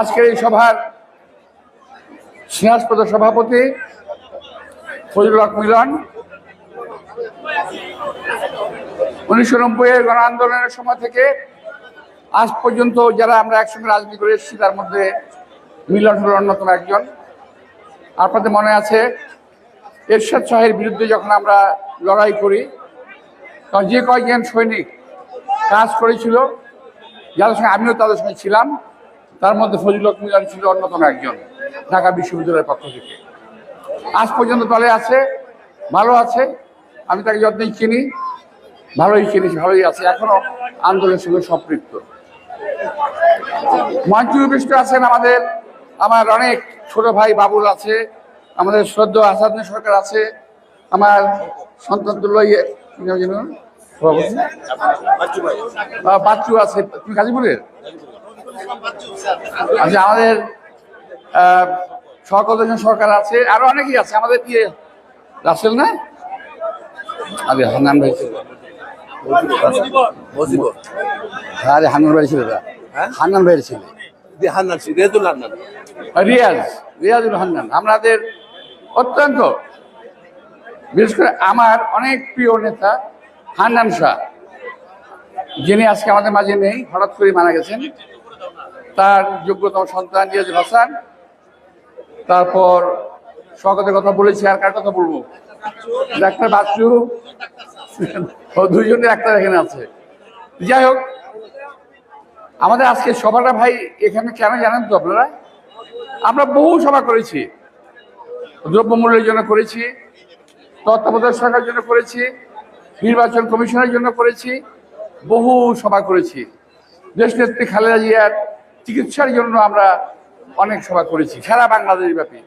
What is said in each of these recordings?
আজকের এই সভার স্নেহাস্পদ সভাপতি ফজলুল হক মিলন। উনিশশো নব্বই এর গণ আন্দোলনের সময় থেকে আজ পর্যন্ত যারা আমরা একসঙ্গে রাজনীতি করে এসেছি, তার মধ্যে মিলন হল অন্যতম একজন। আপনাদের মনে আছে, এরশাদ শাহের বিরুদ্ধে যখন আমরা লড়াই করি, তখন যে কয়েকজন সৈনিক কাজ করেছিল, যাদের সঙ্গে আমিও তাদের সঙ্গে ছিলাম তার মধ্যে ফজল মিলন ছিল অন্যতম একজন ঢাকা বিশ্ববিদ্যালয়ের পক্ষ থেকে। আজ পর্যন্ত দলে আছে ভালো আছে আমি তাকে যতদিন চিনি ভালোই চিনি ভালোই আছে এখনও আন্দোলনের সঙ্গে সম্পৃক্ত। মঞ্চ উপৃষ্ট আছেন আমাদের আমার অনেক ছোট ভাই বাবুল আছে আমাদের শ্রদ্ধ আসাদ সরকার আছে আমার সন্তান বাচ্চু আছে তুমি গাজীপুরের? আচ্ছা আমাদের সহকর্মী সরকার আছে আরও অনেকেই আছে আমাদের ইয়ে রাসেল না? আরে হান্নান ভাই ছিল। আরে হান্নান ভাই ছিল হ্যাঁ? হান্নান ভাইয়ের ছিল। হান্নান সি রেদুল হান্নান। রিয়াজ রিয়াজুল হান্নান আমাদের অত্যন্ত বিশেষ করে আমার অনেক প্রিয় নেতা হান্নান শাহ যিনি আজকে আমাদের মাঝে নেই হঠাৎ করে মারা গেছেন। তার যোগ্যতম সন্তান রিয়াজুল হাসান। তারপর স্বাগতের কথা বলেছি, আর কার কথা বলব? ডাক্তার বাচ্চু। ও দুইজনের ডাক্তার এখানে আছে। যাই হোক, আমাদের আজকে সভাটা ভাই, এখানে কেন জানেন তো আপনারা? আমরা বহু সভা করেছি। দ্রব্যমূল্যের জন্য করেছি, তত্ত্বাবধায়ক সরকারের জন্য করেছি, নির্বাচন কমিশনের জন্য করেছি, বহু সভা করেছি। দেশনেত্রী খালেদা জিয়ার চিকিৎসার জন্য আমরা অনেক সভা করেছি সারা বাংলাদেশ ব্যাপী।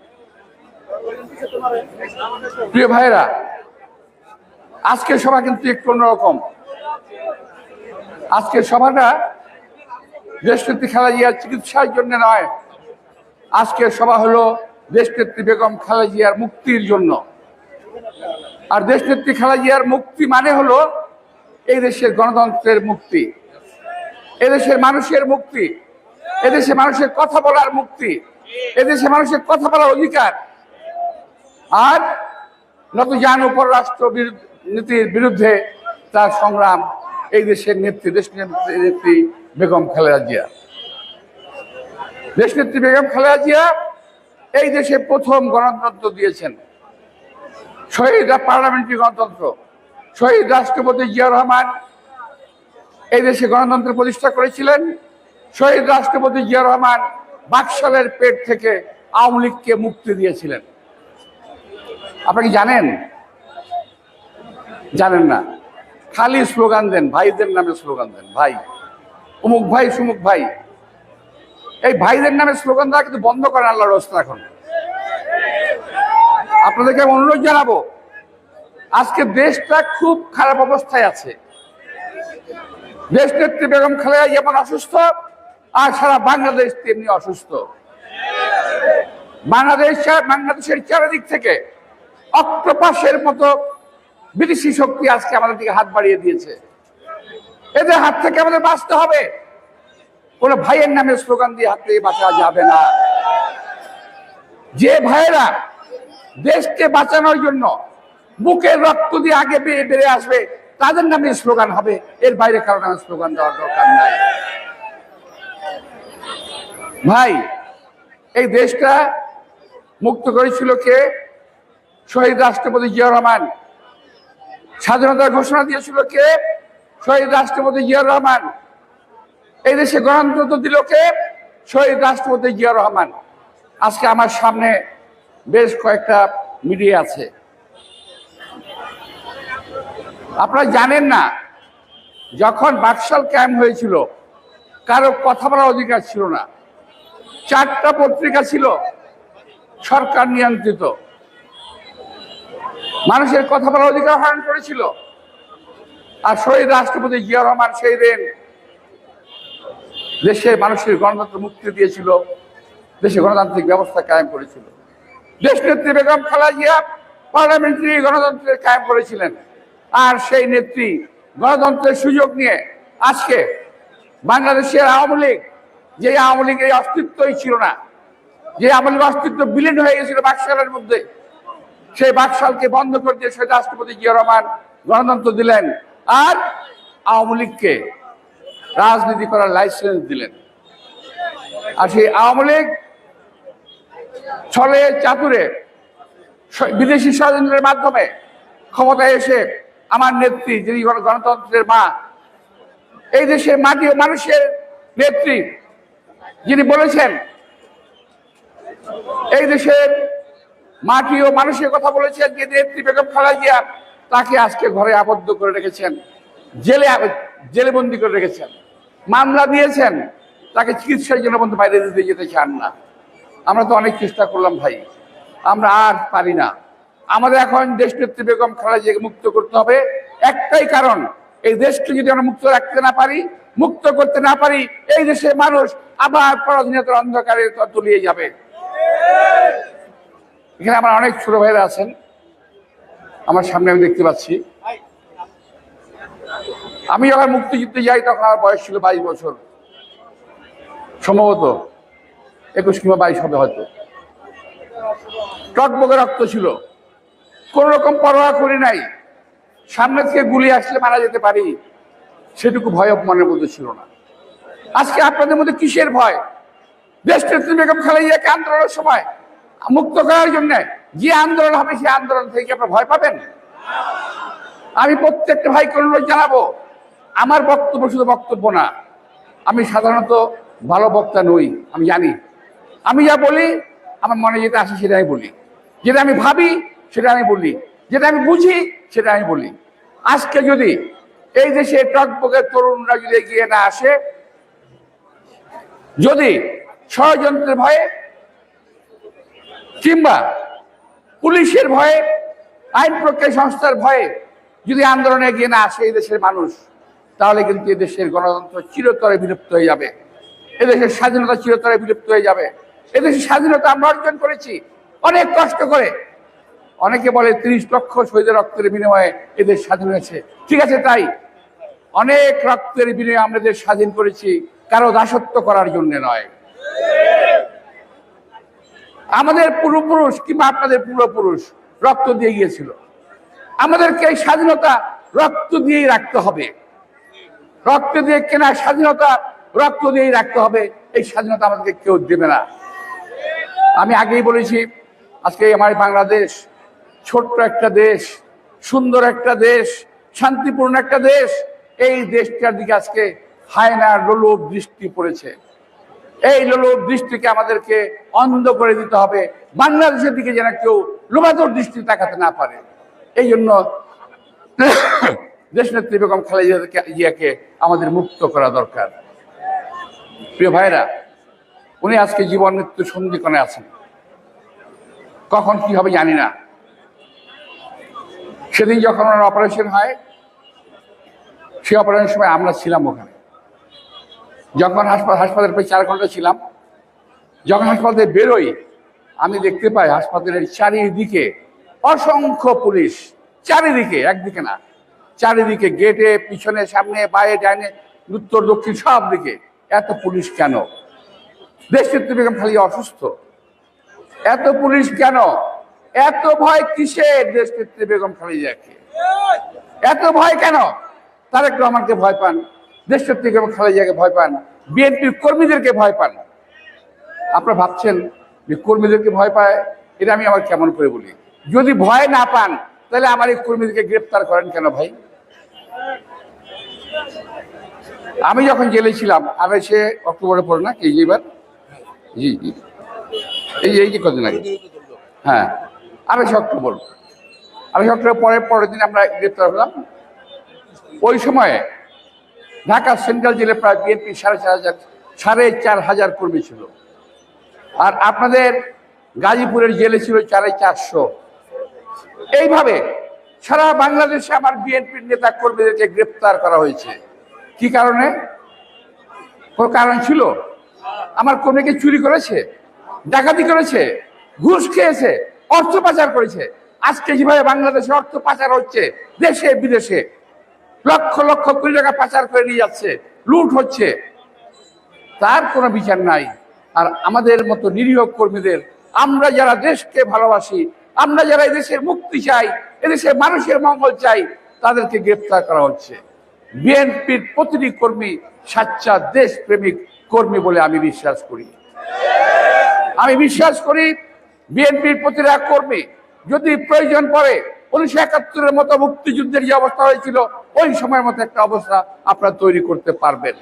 প্রিয় ভাইরা আজকের সভা কিন্তু একটু অন্যরকম। আজকের সভাটা দেশনেত্রী খালেদা জিয়ার চিকিৎসার জন্য নয় আজকের সভা হলো দেশনেত্রী বেগম খালেদা জিয়ার মুক্তির জন্য। আর দেশনেত্রী খালেদা জিয়ার মুক্তি মানে হলো এই দেশের গণতন্ত্রের মুক্তি, এদেশের মানুষের মুক্তি। এদেশে মানুষের কথা বলার মুক্তি, এদেশে মানুষের কথা বলার অধিকার। আর নত যান উপর রাষ্ট্র নীতির বিরুদ্ধে তার সংগ্রাম এই দেশের নেত্রী, দেশ নেত্রী নেত্রী বেগম খালেদা জিয়া। দেশনেত্রী বেগম খালেদা জিয়া এই দেশে প্রথম গণতন্ত্র দিয়েছেন। শহীদ পার্লামেন্টারি গণতন্ত্র। শহীদ রাষ্ট্রপতি জিয়া রহমান এই দেশে গণতন্ত্র প্রতিষ্ঠা করেছিলেন। শহীদ রাষ্ট্রপতি জিয়া রহমান বাকশালের পেট থেকে আওয়ামী লীগকে মুক্তি দিয়েছিলেন। আপনি কি জানেন? জানেন না। খালি স্লোগান দেন, ভাইদের নামে স্লোগান দেন, ভাই। অমুক ভাই, সুমুক ভাই। এই ভাইদের নামে স্লোগান দেওয়া কিন্তু বন্ধ করেন আল্লাহর রস্তা এখন। আপনাদেরকে আমি অনুরোধ জানাব, আজকে দেশটা খুব খারাপ অবস্থায় আছে। দেশ নেত্রী বেগম খালেদা যেমন অসুস্থ। আর সারা বাংলাদেশ তেমনি অসুস্থ। বাংলাদেশ বাংলাদেশের চারিদিক থেকে অক্টোপাসের মতো বিদেশি শক্তি আজকে আমাদের দিকে হাত বাড়িয়ে দিয়েছে। এদের হাত থেকে আমাদের বাঁচতে হবে। কোন ভাইয়ের নামে স্লোগান দিয়ে হাত থেকে বাঁচা যাবে না। যে ভাইয়েরা দেশকে বাঁচানোর জন্য বুকের রক্ত দিয়ে আগে বেড়ে আসবে, তাদের নামে স্লোগান হবে। এর বাইরে কারও নামে স্লোগান দেওয়ার দরকার নাই। ভাই, এই দেশটা মুক্ত করেছিল কে? শহীদ রাষ্ট্রপতি জিয়া রহমান। স্বাধীনতার ঘোষণা দিয়েছিল কে? শহীদ রাষ্ট্রপতি জিয়া রহমান। এই দেশে গণতন্ত্র দিল কে? শহীদ রাষ্ট্রপতি জিয়া রহমান। আজকে আমার সামনে বেশ কয়েকটা মিডিয়া আছে। আপনারা জানেন না, যখন বাকশাল ক্যাম্প হয়েছিল, কারও কথা বলার অধিকার ছিল না। চারটা পত্রিকা ছিল সরকার নিয়ন্ত্রিত। মানুষের কথা বলার অধিকার হরণ করেছিল। আর শহীদ রাষ্ট্রপতি জিয়া রহমান সেই দিন দেশে মানুষের গণতন্ত্র মুক্তি দিয়েছিল, দেশে গণতান্ত্রিক ব্যবস্থা কায়েম করেছিল। দেশ নেত্রী বেগম খালেদা জিয়া পার্লামেন্টারি গণতন্ত্রের কায়েম করেছিলেন। আর সেই নেত্রী গণতন্ত্রের সুযোগ নিয়ে আজকে বাংলাদেশের আওয়ামী লীগ যে আওয়ামী লীগের অস্তিত্বই ছিল না। যে আওয়ামী লীগের অস্তিত্ব বিলীন হয়ে গেছিল বাকশালের মধ্যে, সেই বাকশালকে বন্ধ করে দিয়ে শহীদ রাষ্ট্রপতি জিয়া রহমান গণতন্ত্র দিলেন আর আওয়ামী লীগকে রাজনীতি করার লাইসেন্স দিলেন। আর সেই আওয়ামী লীগ ছলে চাতুরে বিদেশি ষড়যন্ত্রের মাধ্যমে ক্ষমতায় এসে আমার নেত্রী, যিনি গণ- গণতন্ত্রের মা, এই দেশে মাটি মানুষের নেত্রী যিনি বলেছেন, এই দেশের মাটি ও মানুষের কথা বলেছেন, যে নেত্রী বেগম খালেদা জিয়া, তাকে আজকে ঘরে আবদ্ধ করে রেখেছেন, জেলে জেলে বন্দি করে রেখেছেন, মামলা দিয়েছেন, তাকে চিকিৎসার জন্য বন্ধু বাইরে দিতে যেতে চান না। আমরা তো অনেক চেষ্টা করলাম ভাই, আমরা আর পারি না। আমাদের এখন দেশ নেত্রী বেগম খালেদা জিয়াকে মুক্ত করতে হবে, একটাই কারণ, এই দেশকে যদি আমরা মুক্ত রাখতে না পারি মুক্ত করতে না পারি, এই দেশের মানুষ আবার পরাধীনতার অন্ধকারে তলিয়ে যাবে। এখানে আমার অনেক ছোট ভাইরা আছেন। আমার সামনে আমি দেখতে পাচ্ছি। আমি যখন মুক্তিযুদ্ধে যাই, তখন আমার বয়স ছিল বাইশ বছর। সম্ভবত একুশ কিংবা বাইশ হবে হয়তো। টকবকে রক্ত ছিল। কোন রকম পরোয়া করি নাই। সামনে থেকে গুলি আসলে মারা যেতে পারি। সেটুকু ভয় মনের মধ্যে ছিল না। আজকে আপনাদের মধ্যে কিসের ভয়? দেশ বেগম খালেদাকে আন্দোলনের সময় মুক্ত করার জন্য যে আন্দোলন হবে সেই আন্দোলন থেকে আপনার ভয় পাবেন? আমি প্রত্যেকটা ভাইকে অনুরোধ জানাব, আমার বক্তব্য শুধু বক্তব্য না, আমি সাধারণত ভালো বক্তা নই, আমি জানি। আমি যা বলি, আমার মনে যেটা আসে সেটা আমি বলি। যেটা আমি ভাবি, সেটা আমি বলি। যেটা আমি বুঝি, সেটা আমি বলি। আজকে যদি এই দেশে টকবকের তরুণরা যদি এগিয়ে না আসে, যদি ষড়যন্ত্রের ভয়ে কিংবা পুলিশের ভয়ে, আইন প্রক্রিয়া সংস্থার ভয়ে যদি আন্দোলনে এগিয়ে না আসে এই দেশের মানুষ, তাহলে কিন্তু দেশের গণতন্ত্র চিরতরে বিলুপ্ত হয়ে যাবে। এদেশের স্বাধীনতা চিরতরে বিলুপ্ত হয়ে যাবে। এদেশের স্বাধীনতা আমরা অর্জন করেছি অনেক কষ্ট করে। অনেকে বলে তিরিশ লক্ষ শহীদের রক্তের বিনিময়ে এদের স্বাধীন হয়েছে। ঠিক আছে, তাই। অনেক রক্তের বিনিময়ে আমরা এদের স্বাধীন করেছি, কারও দাসত্ব করার জন্য নয়। আমাদের পূর্বপুরুষ কিংবা আপনাদের পূর্বপুরুষ রক্ত দিয়ে গিয়েছিল। আমাদেরকে এই স্বাধীনতা রক্ত দিয়েই রাখতে হবে। রক্ত দিয়ে কেনা স্বাধীনতা রক্ত দিয়েই রাখতে হবে। এই স্বাধীনতা আমাদেরকে কেউ দেবে না। আমি আগেই বলেছি, আজকে আমার বাংলাদেশ ছোট্ট একটা দেশ, সুন্দর একটা দেশ, শান্তিপূর্ণ একটা দেশ এই দেশটার দিকে আজকে হায়নার লোলুপ দৃষ্টি পড়েছে। এই লোলুপ দৃষ্টিকে আমাদেরকে অন্ধ করে দিতে হবে। বাংলাদেশের দিকে যেন কেউ লোবাদর দৃষ্টি তাকাতে না পারে। এই জন্য দেশনেত্রী বেগম খালেদা আমাদের মুক্ত করা দরকার। প্রিয় ভাইরা উনি আজকে জীবন মৃত্যু সন্ধিকণে আছেন। কখন কি হবে জানি না। সেদিন যখন ওনার অপারেশন হয় সেই অপারেশনের সময় আমরা ছিলাম ওখানে। যখন হাসপাতাল হাসপাতালে প্রায় চার ঘণ্টা ছিলাম, যখন হাসপাতাল থেকে বেরোই, আমি দেখতে পাই হাসপাতালের চারিদিকে অসংখ্য পুলিশ। চারিদিকে, একদিকে না। চারিদিকে গেটে, পিছনে, সামনে, বাইরে, ডাইনে, উত্তর, দক্ষিণ, সব দিকে। এত পুলিশ কেন? দেশ বেগম খালি অসুস্থ। এত পুলিশ কেন? এত ভয় কিসের? দেশ নেত্রী বেগম খালিজাকে এত ভয় কেন? তারেক রহমানকে ভয় পান দেশ নেত্রী বেগম খালিজাকে ভয় পান, বিএনপির কর্মীদেরকে ভয় পান। আপনারা ভাবছেন যে কর্মীদেরকে ভয় পায়? এটা আমি আমার কেমন করে বলি? যদি ভয় না পান, তাহলে আমার এই কর্মীদেরকে গ্রেপ্তার করেন কেন ভাই? আমি যখন জেলে ছিলাম আড়াইশে অক্টোবরে পড়ে না, কি এবার? জি জি। এই এই যে কদিন আগে? হ্যাঁ আড়াইশে অক্টোবর। আড়াইশে অক্টোবর পরে, পরের দিন আমরা গ্রেপ্তার হলাম। ওই সময়ে ঢাকা সেন্ট্রাল জেলে প্রায় বিএনপি সাড়ে চার হাজার, সাড়ে চার হাজার কর্মী ছিল। আর আপনাদের গাজীপুরের জেলে ছিল সাড়ে চারশো। এইভাবে সারা বাংলাদেশে আমার বিএনপির নেতা কর্মীদেরকে গ্রেপ্তার করা হয়েছে। কি কারণে? কোনো কারণ ছিল? আমার কর্মীকে চুরি করেছে? ডাকাতি করেছে? ঘুষ খেয়েছে? অর্থ পাচার করেছে? আজকে যেভাবে বাংলাদেশে অর্থ পাচার হচ্ছে, দেশে বিদেশে লক্ষ লক্ষ কোটি টাকা পাচার করে নিয়ে যাচ্ছে। লুট হচ্ছে। তার কোনো বিচার নাই। আর আমাদের মতো নিরীহ কর্মীদের আমরা যারা দেশকে ভালোবাসি, আমরা যারা এদেশের মুক্তি চাই, এদেশের মানুষের মঙ্গল চাই, তাদেরকে গ্রেপ্তার করা হচ্ছে। বিএনপির প্রতিটি কর্মী সাচ্চা দেশপ্রেমিক কর্মী বলে আমি বিশ্বাস করি। আমি বিশ্বাস করি বিএনপির প্রতিটা কর্মী যদি প্রয়োজন পড়ে উনিশশো একাত্তরের মতো মুক্তিযুদ্ধের যে অবস্থা হয়েছিল, ওই সময়ের মতো একটা অবস্থা আপনারা তৈরি করতে পারবেন।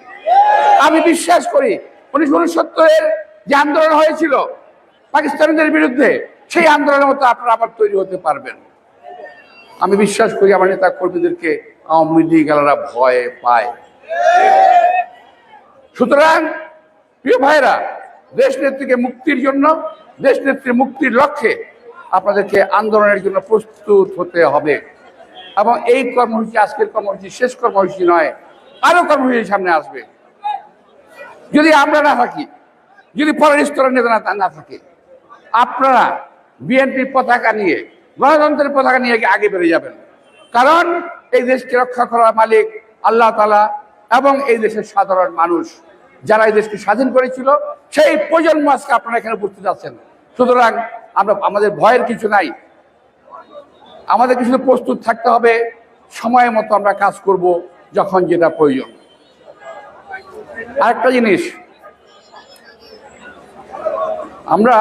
আমি বিশ্বাস করি, উনিশশো উনসত্তরের যে আন্দোলন হয়েছিল পাকিস্তানিদের বিরুদ্ধে, সেই আন্দোলনের মতো আপনারা আবার তৈরি হতে পারবেন। আমি বিশ্বাস করি আমার নেতা কর্মীদেরকে আওয়ামী লীগ এলারা ভয় পায়। সুতরাং, প্রিয় ভাইরা দেশ নেত্রীকে মুক্তির জন্য দেশ নেত্রীর মুক্তির লক্ষ্যে আপনাদেরকে আন্দোলনের জন্য প্রস্তুত হতে হবে। এবং এই কর্মসূচি, আজকের কর্মসূচি শেষ কর্মসূচি নয় আরও কর্মসূচি সামনে আসবে। যদি আমরা না থাকি, যদি পরের স্তরের নেতা না থাকে, আপনারা বিএনপির পতাকা নিয়ে, গণতন্ত্রের পতাকা নিয়ে আগে বেড়ে যাবেন। কারণ এই দেশকে রক্ষা করার মালিক আল্লাহ তালা এবং এই দেশের সাধারণ মানুষ যারা এই দেশকে স্বাধীন করেছিল, সেই প্রজন্ম আজকে আপনারা এখানে উপস্থিত আছেন। সুতরাং আমরা, আমাদের ভয়ের কিছু নাই। আমাদের কিছু প্রস্তুত থাকতে হবে। সময় মতো আমরা কাজ করব যখন যেটা প্রয়োজন। আরেকটা জিনিস, আমরা,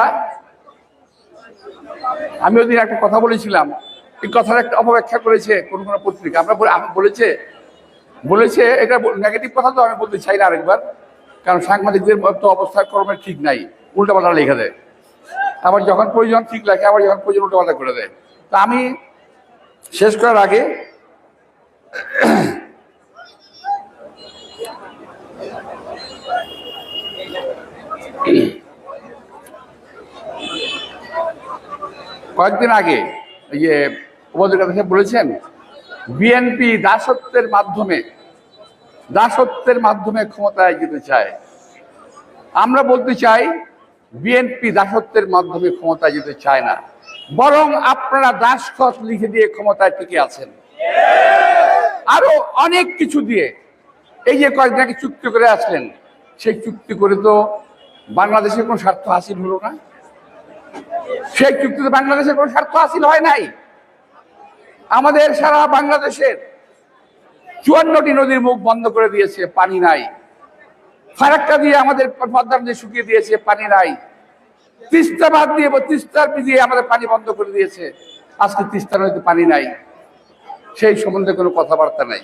আমি ওদিন একটা কথা বলেছিলাম। এই কথার একটা অপব্যাখ্যা করেছে কোন কোন পত্রিকা। আমরা বলে- আমি বলেছে বলেছে, এটা নেগেটিভ কথা তো আমি বলতে চাই না আরেকবার, কারণ সাংবাদিকদের তো অবস্থা, কর্মের ঠিক নাই। উল্টাপাল্টা লিখে দেয়। আবার যখন প্রয়োজন ঠিক লাগে, আবার যখন প্রয়োজন উল্টাপাল্টা করে দেয়। তা আমি শেষ করার আগে কয়েকদিন আগে ইয়ে উপদেষ্টা সাহেব বলেছেন বিএনপি দাসত্বের মাধ্যমে দাসত্বের মাধ্যমে ক্ষমতায় যেতে চায়। আমরা বলতে চাই বিএনপি দাসত্বের মাধ্যমে ক্ষমতায় যেতে চায় না। বরং আপনারা দাসখত লিখে দিয়ে ক্ষমতায় টিকে আছেন। আরও অনেক কিছু দিয়ে এই যে কয়েকদিন আগে চুক্তি করে আসলেন, সেই চুক্তি করে তো বাংলাদেশের কোনো স্বার্থ হাসিল হলো না। সেই চুক্তিতে বাংলাদেশের কোনো স্বার্থ হাসিল হয় নাই। আমাদের সারা বাংলাদেশের চুয়ান্নটি নদীর মুখ বন্ধ করে দিয়েছে, পানি নাই। ফারাক্কা দিয়ে আমাদের পদ্মা নদী শুকিয়ে দিয়েছে পানি নাই। তিস্তা বাদ দিয়ে তিস্তার দিয়ে আমাদের পানি বন্ধ করে দিয়েছে। আজকে তিস্তা নদীতে পানি নাই। সেই সম্বন্ধে কোনো কথাবার্তা নাই।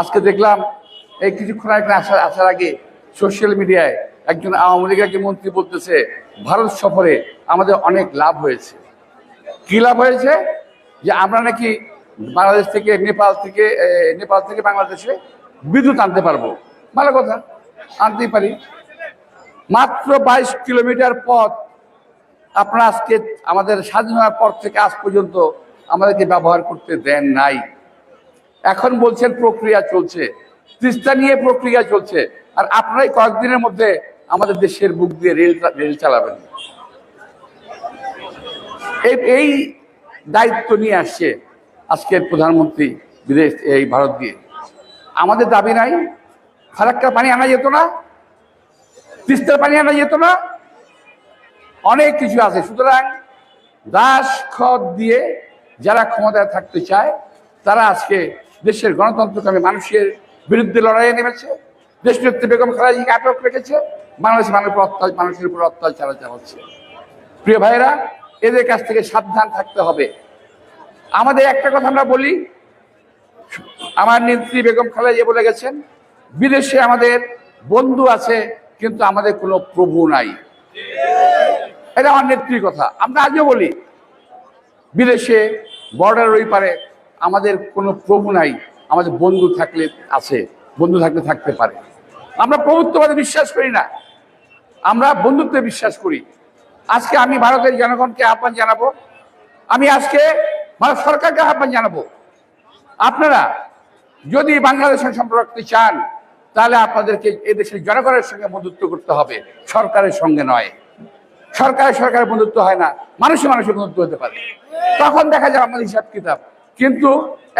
আজকে দেখলাম এই কিছুক্ষণ আগে আসার আসার আগে সোশ্যাল মিডিয়ায় একজন আওয়ামী লীগের মন্ত্রী বলতেছে, ভারত সফরে আমাদের অনেক লাভ হয়েছে। কি লাভ হয়েছে? যে আমরা নাকি বাংলাদেশ থেকে, নেপাল থেকে নেপাল থেকে বাংলাদেশে বিদ্যুৎ আনতে পারব। ভালো কথা। আনতেই পারি। মাত্র বাইশ কিলোমিটার পথ আপনারা আজকে আমাদের স্বাধীন হওয়ার পর থেকে আজ পর্যন্ত আমাদেরকে ব্যবহার করতে দেন নাই। এখন বলছেন প্রক্রিয়া চলছে, তিস্তা নিয়ে প্রক্রিয়া চলছে, আর আপনারাই কয়েকদিনের মধ্যে আমাদের দেশের বুক দিয়ে রেল রেল চালাবেন। এই দায়িত্ব নিয়ে আসছে আজকের প্রধানমন্ত্রী বিদেশ, এই ভারত দিয়ে আমাদের দাবি নাই ফারাক্কার পানি আনা যেত না, তিস্তার পানি আনা যেত না, অনেক কিছু আছে। সুতরাং দাস খত দিয়ে যারা ক্ষমতায় থাকতে চায়, তারা আজকে দেশের গণতন্ত্রকামী মানুষের বিরুদ্ধে লড়াইয়ে নেমেছে দেশ নেত্রী বেগম খালেদাকে আটক রেখেছে মানুষের উপর অত্যাচার, মানুষের উপর অত্যাচার চালাচ্ছে। প্রিয় ভাইরা এদের কাছ থেকে সাবধান থাকতে হবে। আমাদের একটা কথা আমরা বলি, আমার নেত্রী বেগম খালেদা বলে গেছেন বিদেশে আমাদের বন্ধু আছে, কিন্তু আমাদের কোনো প্রভু নাই। এটা আমার নেত্রীর কথা। আমরা আজও বলি, বিদেশে বর্ডার ওই পারে, আমাদের কোনো প্রভু নাই, আমাদের বন্ধু থাকলে আছে, বন্ধু থাকলে থাকতে পারে। আমরা প্রভুত্ববাদে বিশ্বাস করি না। আমরা বন্ধুত্বে বিশ্বাস করি। আজকে আমি ভারতের জনগণকে আহ্বান জানাব। আমি আজকে ভারত সরকারকে আহ্বান জানাব। আপনারা যদি বাংলাদেশের সম্পর্ক চান তাহলে আপনাদেরকে এদেশের জনগণের সঙ্গে বন্ধুত্ব করতে হবে, সরকারের সঙ্গে নয়। সরকারের সরকারের বন্ধুত্ব হয় না, মানুষে মানুষের বন্ধুত্ব হতে পারে। তখন দেখা যায় আমাদের হিসাব কিতাব। কিন্তু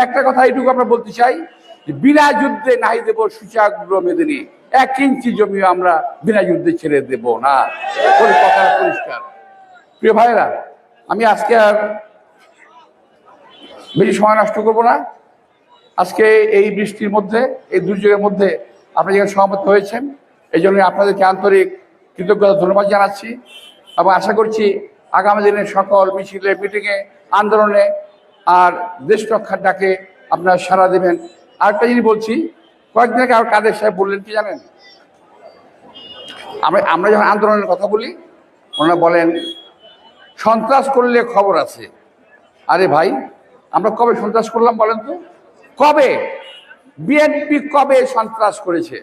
একটা কথা এটুকু আমরা বলতে চাই বিনা যুদ্ধে নাই দেব সুচাগ্র মেদিনী, এক ইঞ্চি জমিও আমরা বিনা যুদ্ধে ছেড়ে দেব না। কথা পরিষ্কার। প্রিয় ভাইরা আমি আজকে আর বেশি সময় নষ্ট করব না। আজকে এই বৃষ্টির মধ্যে, এই দুর্যোগের মধ্যে আপনারা যেখানে সমাবেত হয়েছেন, এই জন্য আপনাদেরকে আন্তরিক কৃতজ্ঞতা, ধন্যবাদ জানাচ্ছি এবং আশা করছি আগামী দিনে সকল মিছিলে, মিটিংয়ে, আন্দোলনে আর দেশ রক্ষার ডাকে আপনারা সাড়া দেবেন। আরেকটা জিনিস বলছি, কয়েকদিন আগে আর কাদের সাহেব বললেন কি জানেন? আমরা আমরা যখন আন্দোলনের কথা বলি, ওনারা বলেন, সন্ত্রাস করলে খবর আছে। আরে ভাই, আমরা কবে সন্ত্রাস করলাম বলেন তো? কবে? বিএনপি কবে সন্ত্রাস করেছে?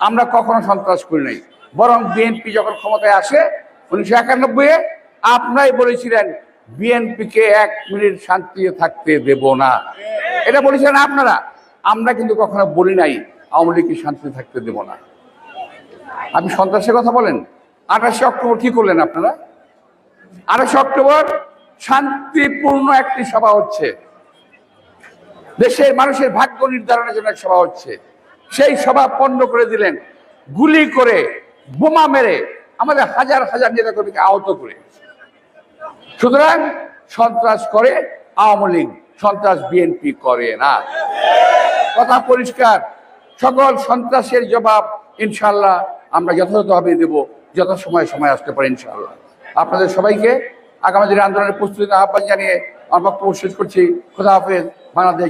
আমরা কখনো সন্ত্রাস করি নাই। বরং বিএনপি যখন ক্ষমতায় আসে, উনিশশো একানব্বই আপনারাই বলেছিলেন, বিএনপিকে এক মিনিট শান্তিতে থাকতে দেব না। এটা বলেছিলেন আপনারা। আমরা কিন্তু কখনো বলি নাই, আওয়ামী লীগকে শান্তিতে থাকতে দেব না। আপনি সন্ত্রাসের কথা বলেন? আঠাশে অক্টোবর কি করলেন আপনারা? আঠাশে অক্টোবর শান্তিপূর্ণ একটি সভা হচ্ছে। দেশের মানুষের ভাগ্য নির্ধারণের জন্য এক সভা হচ্ছে। সেই সভা পণ্ড করে দিলেন, গুলি করে বোমা মেরে আমাদের হাজার হাজার নেতাকর্মীকে আহত করে। সুতরাং সন্ত্রাস করে আওয়ামী লীগ, সন্ত্রাস বিএনপি করে না। কথা পরিষ্কার, সকল সন্ত্রাসের জবাব ইনশাল্লাহ আমরা যথাযথভাবে দেব যত সময় সময় আসতে পারে ইনশাল্লাহ আপনাদের সবাইকে আগামী দিনের আন্দোলনের প্রস্তুতি আহ্বান জানিয়ে আমার বক্তব্য শেষ করছি খোদা হাফেজ বাংলাদেশ।